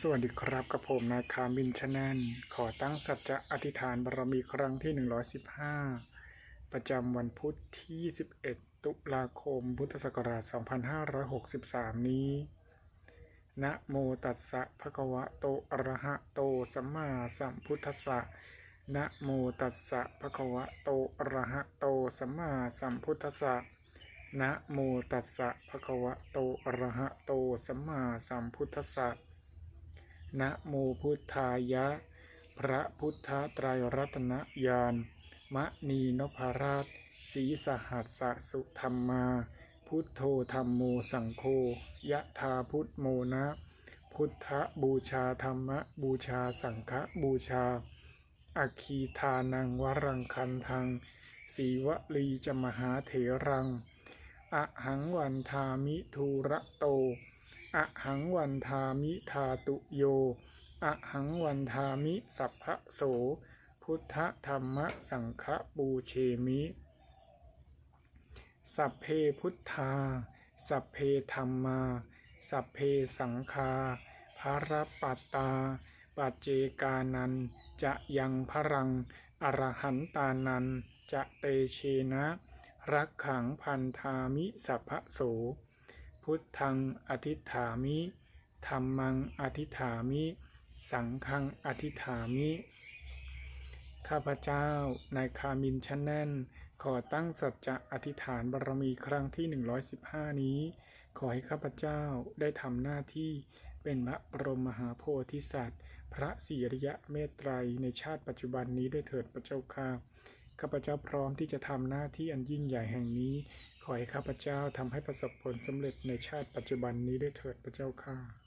สวัสดีครับกับผมนายคามินชาแนลขอตั้งสัจจะอธิษฐานบารมีครั้งที่ 115 ประจำวันพุธที่21ตุลาคม พุทธศักราช 2563 นี้ นะโมตัสสะภะคะวะโต อะระหะโต สัมมาสัมพุทธัสสะ นะโมตัสสะภะคะวะโต อะระหะโต สัมมาสัมพุทธัสสะนะโมตัสสะภะคะวะโต อะระหะโต สัมมาสัมพุทธัสสะ นะโมพุทธายะ พระพุทธไตรรัตนญาณมะนีนพราชสีสหัสสะสุธรรมา พุทโธธรรมโมสังโฆยะธาพุทโมนะ พุทธบูชาธรรมบูชาสังฆบูชา อคีทานังวรังคันทังสีวลีจมหาเถรังอะหังวันทามิทูระโต อะหังวันทามิทาตุโยอะหังวันทามิสัพพะโส พุทธธรรมสังฆบูเชมิ สัพเพพุทธา สัพเพธรรมา สัพเพสังฆาภารปัตตา ปัจเจกานัน จะยังพรัง อรหันตานัน จะเตเชนะ รักขังพันธามิสัพพะโส พุทธังอธิฐามิธรรมังอธิฐามิ สังฆังอธิฐามิ ข้าพเจ้านายคามินชันแนนขอตั้งสัจจะอธิษฐานบารมีครั้งที่ 115 นี้ ขอให้ข้าพเจ้าได้ทำหน้าที่เป็นพระบรมมหาโพธิสัตว์ พระศรีอริยะเมตไตรในชาติปัจจุบันนี้ด้วยเถิดพระเจ้าค่ะ ข้าพเจ้าพร้อมที่จะทำหน้าที่อันยิ่งใหญ่แห่งนี้ ขอให้ข้าพเจ้าทำให้ประสบผลสำเร็จในชาติปัจจุบันนี้ด้วยเถิดพระเจ้าค่า